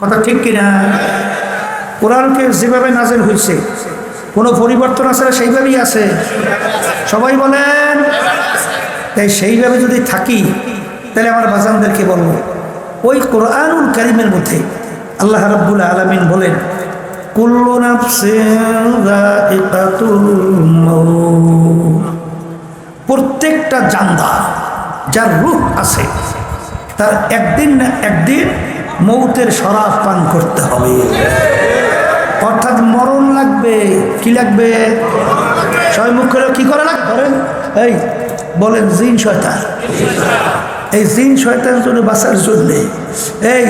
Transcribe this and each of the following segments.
কথা ঠিক কিনা? কোরআনকে যেভাবে নাজেল হয়েছে কোনো পরিবর্তন আছে না? সেইভাবেই আছে। সবাই বলেন, তাই সেইভাবে যদি থাকি, তাহলে আমার বাজানদেরকে বলব, ওই কোরআনুল কারিমের মধ্যে আল্লাহ রাব্বুল আলামিন বলেন প্রত্যেকটা জান্দা যার রূপ আছে, তার একদিন না একদিন মৌতের শরাব পান করতে হবে। অর্থাৎ মরণ লাগবে, কি লাগবে? সবাই মুখ করে কি করে লাগবে? এই বলেন জিন শয়তান। এই জিন শয়তানের জন্য বাঁচার জন্যে এই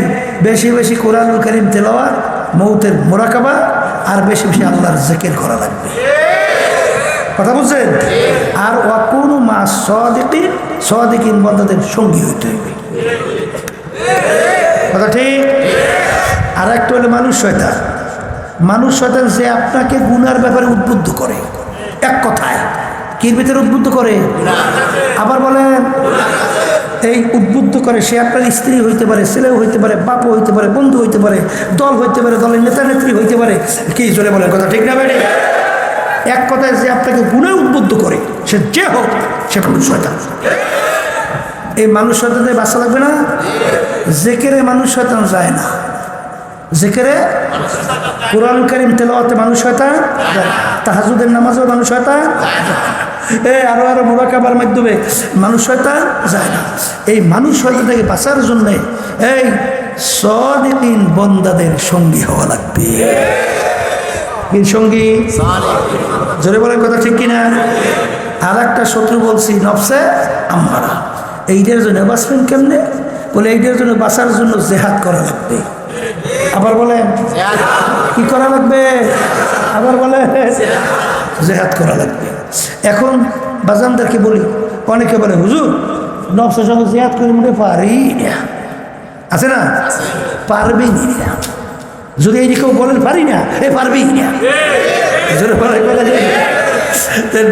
বেশি বেশি কোরআনুল করিম তেলাওয়া মৌতের মোরাকাবা, আর বেশি বেশি আল্লাহর জেকের করা লাগবে। কথা বুঝছেন? আর ওয়াকুনু মা সদিকিন সদিকিন বন্ধাদের সঙ্গী হইতে হইবে কথা ঠিক? আর একটা হলো মানুষ শয়তান। মানুষ শয়তান যে আপনাকে গুনার ব্যাপারে উদ্বুদ্ধ করে, এক কথায়। কির ভিতরে উদ্বুদ্ধ করে? আবার বলেন, এই উদ্বুদ্ধ করে সে আপনার স্ত্রী হইতে পারে, ছেলেও হইতে পারে, বাপও হইতে পারে, বন্ধু হইতে পারে, দল হইতে পারে, দলের নেতা নেত্রী হইতে পারে, কি জোরে বলেন কথা ঠিক না বেড়ে এক কথায় যে আপনাকে গুণে উদ্বুদ্ধ করে, সে যে হোক, সে মানুষ শয়তান। এই মানুষ শয়তানদের বাসা লাগবে না? জেকেরে মানুষ শয়তান যায় না। জেকেরে কোরআন করিম তেলাওয়াতে মানুষ শয়তান যায়। তাহাজুদের নামাজেও মানুষ শয়তান এ আরও আরও মোবাকাবার মাধ্যমে মানুষ শয়তান যায় না। এই মানুষ শয়তান থেকে বাঁচার জন্যে এই সদিন বন্দাদের সঙ্গী হওয়া লাগবে। সঙ্গী? জোরে বলেন কথা ঠিক কিনা? আর একটা শত্রু বলছি নফসে আম্মারা। এইটার জন্য বাঁচবেন কেমনে? বলে এইটার জন্য বাঁচার জন্য জেহাদ করা লাগবে। আবার বলেন কি করা লাগবে? আবার বলে জেহাদ করা লাগবে। এখন বাজানদেরকে বলি অনেকে বলে হুজুর নফসের সঙ্গে জেহাদ করে মনে পারি আছে না? পারবি না। যদি এই কেউ বলেন পারি না এ পারবি না। বলে বলে তাই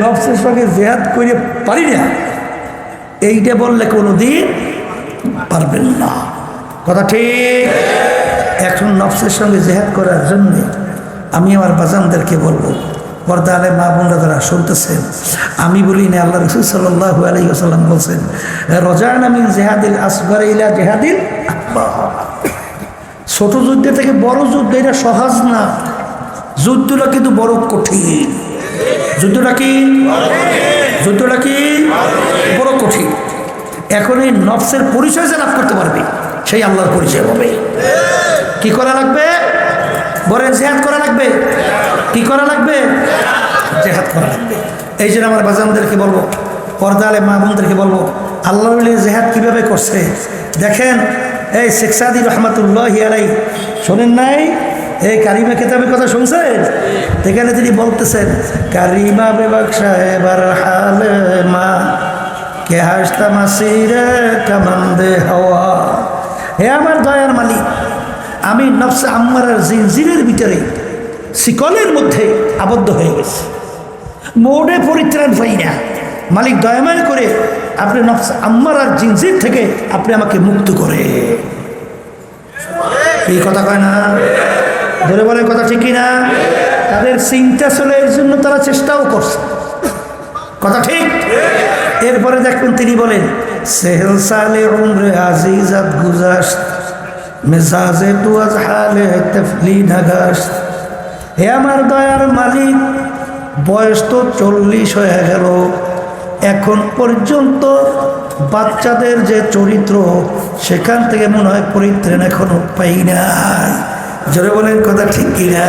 সঙ্গে জেহাদ করে পারি না। এইটা বললে কোনো দিন পারবেন না। কথা ঠিক? এখন নফসের সঙ্গে জেহাদ করার জন্যে আমি আমার বাজানদেরকে বলব পর্দা আলে মা বোনরা যারা শুনতেছেন, আমি বলি না, আল্লাহ রসুল সাল্লাহ আলী আসাল্লাম বলছেন, রজান আমিন জেহাদিল আসগর ইলা জেহাদিল ছোট যুদ্ধ থেকে বড় যুদ্ধ, এটা সহজ না। যুদ্ধটা কিন্তু বড় কঠিন। যুদ্ধটা কি? যুদ্ধটা কি? বড় কঠিন। এখন এই নফসের পরিচয় যে লাভ করতে পারবে, সেই আল্লাহর পরিচয় হবে। কি করা লাগবে? বলেন, জেহাদ করা লাগবে? কি করা লাগবে? জেহাদ করা লাগবে। এই জন্য আমার বাজানদেরকে বলব পর্দালে মা বোনদেরকে বলব, আল্লাহ জেহাদ কীভাবে করছে? দেখেন, এই শেখ সাদি রহমতুল্লাহ আলাই, শোনেন নাই? এই কারিমা কেতাবের কথা শুনছেন? এখানে তিনি বলতেছেন, কারিমা কে হাসতা মাসিরে কামান্দে হাওয়া। হে আমার দয়ার মালিক, আমি নফসে আম্মারার জিনজিরের ভিতরে শিকলের মধ্যে আবদ্ধ হয়ে গেছি। মোড়ে পরিত্রাণ পাই না। মালিক দয়াময় করে আপনি নফস আম্মার আর জিনজির থেকে আপনি আমাকে মুক্ত করে। এই কথা কয় না? ধরে বলে কথা ঠিকই না তাদের চিন্তা চলে, এর জন্য তারা চেষ্টাও করছে। কথা ঠিক? এরপরে দেখবেন তিনি বলেন, সেহেল সালে উমরে আজিজাত গুজাস মেজাজে তু আজ হালে তফলি নাগাস হে আমার দয়ার মালিক, বয়স তো চল্লিশ হয়ে গেল। এখন পর্যন্ত বাচ্চাদের যে চরিত্র, সেখান থেকে মনে হয় পরিত্রাণ এখনও পাই নাই। জোরে বলেন কথা ঠিক কিনা?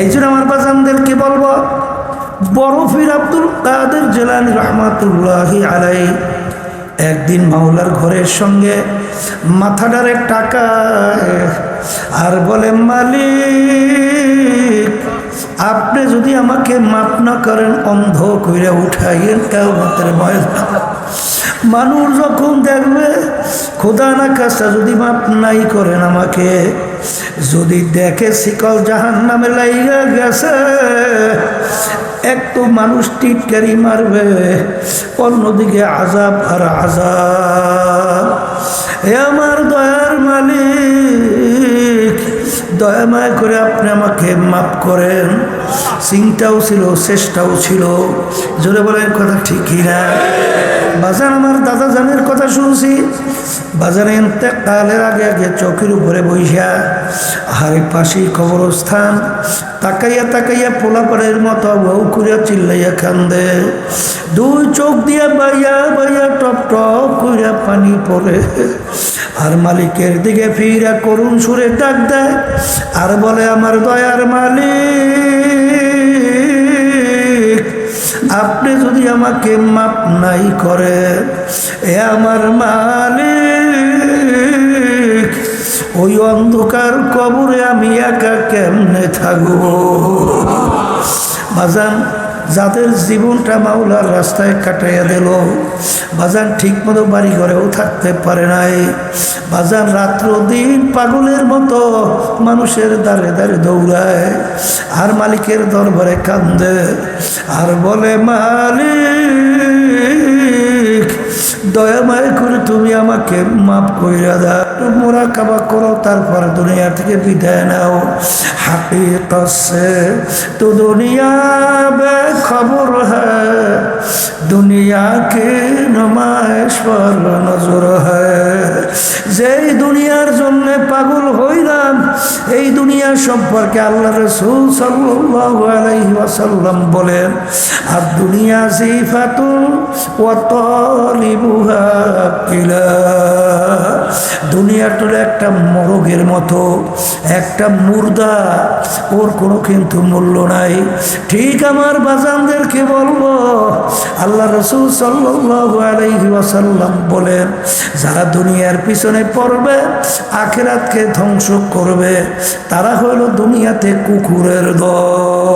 এই জন্য আমার বাজানদেরকে বলব বরফির আব্দুল কাদের জেলানি রহমাতুল্লাহি আলাই। একদিন মাওলার ঘরের সঙ্গে মাথাডারে টাকা আর বলে, মালিক, আপনি যদি আমাকে মাপ না করেন, অন্ধ কইরা উঠাইয়েন কেমতের বয়স মানুষ যখন দেখবে, খোদা না কাজটা যদি মাপ নাই করেন আমাকে, যদি দেখে শিকল জাহান নামে লাইগা গেছে একটু মানুষ টিটকারি মারবে, অন্যদিকে আজাব আর আজাব হে আমার দয়ার মালিক, দয়াময় করে আপনি আমাকে মাফ করেন। সিংটাও ছিল, শেষটাও ছিল। জোরে বলেন কথা ঠিকই না? বাজার আমার দাদা জানের কথা শুনছি। বাজারে কালের আগে আগে চোখের উপরে বইসা হারে পাশে কবরস্থান। তাকাইয়া তাকাইয়া পোলাপাড়ের মতো বউ করিয়া চিল্লাইয়া কান্দে। দুই চোখ দিয়া বাইয়া বাইয়া টপ টপ করিয়া পানি পড়ে। আর মালিকের দিকে ফিরা করুন সুরে ডাক দেয়, আর বলে, আমার দয়ার মালিক আপনি যদি আমাকে মাপ নাই করে এ আমার মালিক, ওই অন্ধকার কবরে আমি একা কেমনে থাকব? বাজান যাদের জীবনটা মাওলার রাস্তায় কাটাইয়া দিল বাজার ঠিক মতো বাড়ি ঘরেও থাকতে পারে নাই। বাজার রাত্র দিন পাগলের মতো মানুষের দাঁড়ে দাঁড়ে দৌড়ায়, আর মালিকের দরবারে কান্দে, আর বলে, মালিক দয়াময় করে তুমি আমাকে মাফ করিয়া দা একটু মোরা কাবা করো, তারপর দুনিয়া থেকে বিদায় নাও। হাতে তসে তো দুনিয়া খবর হ্যাঁ দুনিয়া কে নজর হ্যাঁ যেই দুনিয়ার জন্য পাগল হইলাম, এই দুনিয়া সম্পর্কে আল্লাহ রসুল সাল্লাসাল্লাম বলেন, আর দুনিয়া জিফাতু ও তলিবু কিলা দুনিয়াটা একটা মরগের মতো, একটা মুর্দা, ওর কোনো কিন্তু মূল্য নাই। ঠিক আমার বাজানদেরকে বলব, আল্লাহ রসুল ওয়াসাল্লাম বলেন, যারা দুনিয়ার পিছনে পড়বে, আখেরাতকে ধ্বংস করবে, তারা হলো দুনিয়াতে কুকুরের দল।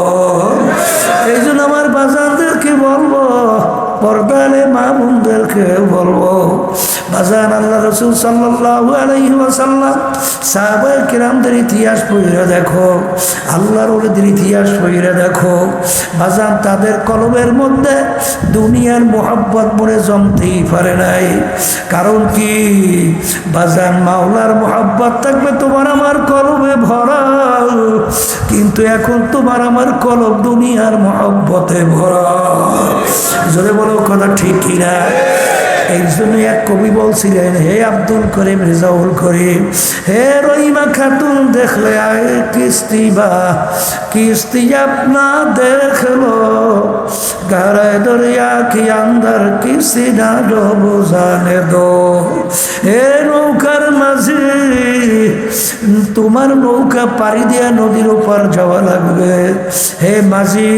বাজান আল্লাহ রসুল সাল্লাল্লাহু আলাইহি ওয়াসাল্লাম সাহাবায়ে কিরামদের ইতিহাস পড়ে দেখো, আল্লাহর ওলিদের ইতিহাস পড়ে দেখো, বাজান তাদের কলমের মধ্যে দুনিয়ার মোহাব্বত মনে জমতেই পারে নাই। কারণ কি? বাজান, মাওলার মোহাব্বত থাকবে তোমার আমার কলমে ভরা কিন্তু এখন তোমার আমার কলম দুনিয়ার মোহাব্বতে ভরা জোরে বলো কথা ঠিক কিনা? এই জন্য এক কবি বলছিলেন, হে আব্দুল করিম রেজাউল করিম, হে রহিমা খাতুন, দেখলে আয় কিস্তি বা, কিস্তি আপনা দেখল। গারায় দরিয়া কি আন্দার কিস্তি না ডবো জানে দো। হে নৌকার মাঝি তোমার নৌকা পাড়ি দেয়া নদীর ওপার যাওয়া লাগবে। হে মাঝি,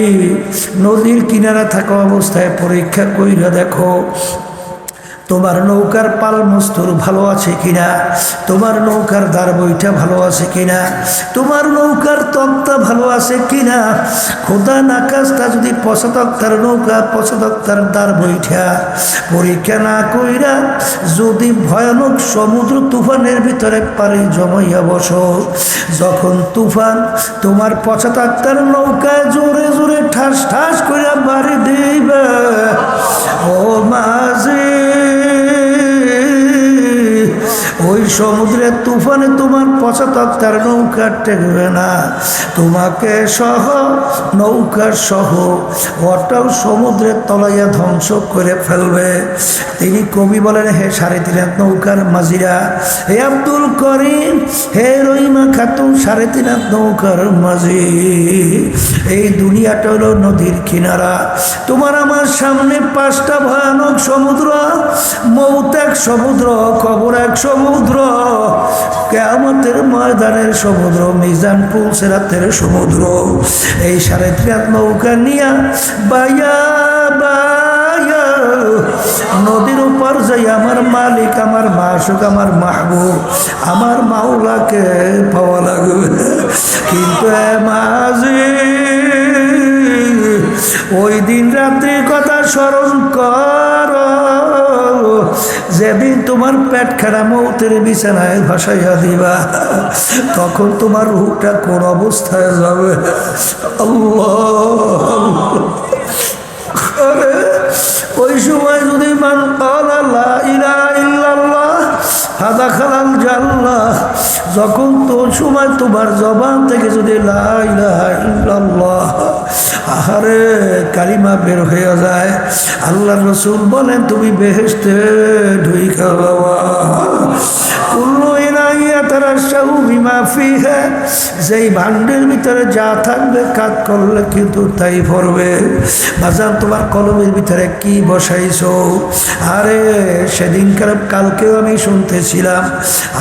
নদীর কিনারা থাকা অবস্থায় পরীক্ষা কইরা দেখো তোমার নৌকার পাল মস্তুর ভালো আছে কিনা? তোমার নৌকার দ্বার বইটা ভালো আছে কিনা? তোমার নৌকার তক্তা ভালো আছে কিনা? খোদা নাকাশটা যদি পঁচাত্তর নৌকা পঁচাত্তর দ্বার বইটা পরীক্ষা না কইরা যদি ভয়ানক সমুদ্র তুফানের ভিতরে পারি জমাইয়া বসো। যখন তুফান তোমার পঁচাত্তর নৌকায় জোরে জোরে ঠাস ঠাস কইরা বাড়ি দিবে ও মাঝি। সমুদ্রের তুফানে তোমার পঁচাত্তর নৌকা টেকবে না। তোমাকে সহ নৌকা সহ ওটাও সমুদ্রের তলাইয়া ধ্বংস করে ফেলবে। তিনি কবি বলেন, হে সাড়ে তিন নৌকার মাঝিরা, হে আব্দুল করিম, হে রহিমা খাতুন সাড়ে তিন নৌকার মাঝি, এই দুনিয়াটা হলো নদীর কিনারা। তোমার আমার সামনে পাঁচটা ভয়ানক সমুদ্র, মৌত এক সমুদ্র, কবর এক সমুদ্র কেমতের ময়দানের সমুদ্র, মিজানপুর সেরাতের সমুদ্র। এই সাড়ে তিন হাত নৌকা নিয়া বায়া বায়া নদীর উপর যাই আমার মালিক, আমার মাসুক, আমার মাহবুব, আমার মাওলাকে পাওয়া লাগবে। কিন্তু মাঝি, ওই দিন রাত্রির কথা স্মরণ কর। যেদিন তোমার পেট খারাপ, মৌতের বিছানায় ভাসাইয়া দিবা, তখন তোমার রুহটা কোন অবস্থায় যাবে? ওই সময় যদি মান আল্লাহ ইলা ইল্লাল্লাহ হাদা খালাল জাল্লাহ যখন তো সময় তোমার জবান থেকে যদি আহারে, কালিমা বের হয়ে যায় আল্লাহ রসুল বলেন, তুমি বেহেস্তে ঢুই বাবা। যেই ভান্ডের ভিতরে যা থাকবে কাজ করলে কিন্তু তাই পড়বে বাজার তোমার কলমের ভিতরে কি বসাইছো? আরে, সেদিনকার কালকেও আমি শুনতেছিলাম,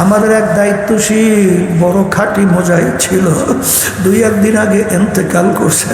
আমাদের এক দায়িত্বশীল বড় খাঁটি মজাই ছিল দুই একদিন আগে এন্তেকাল করছে।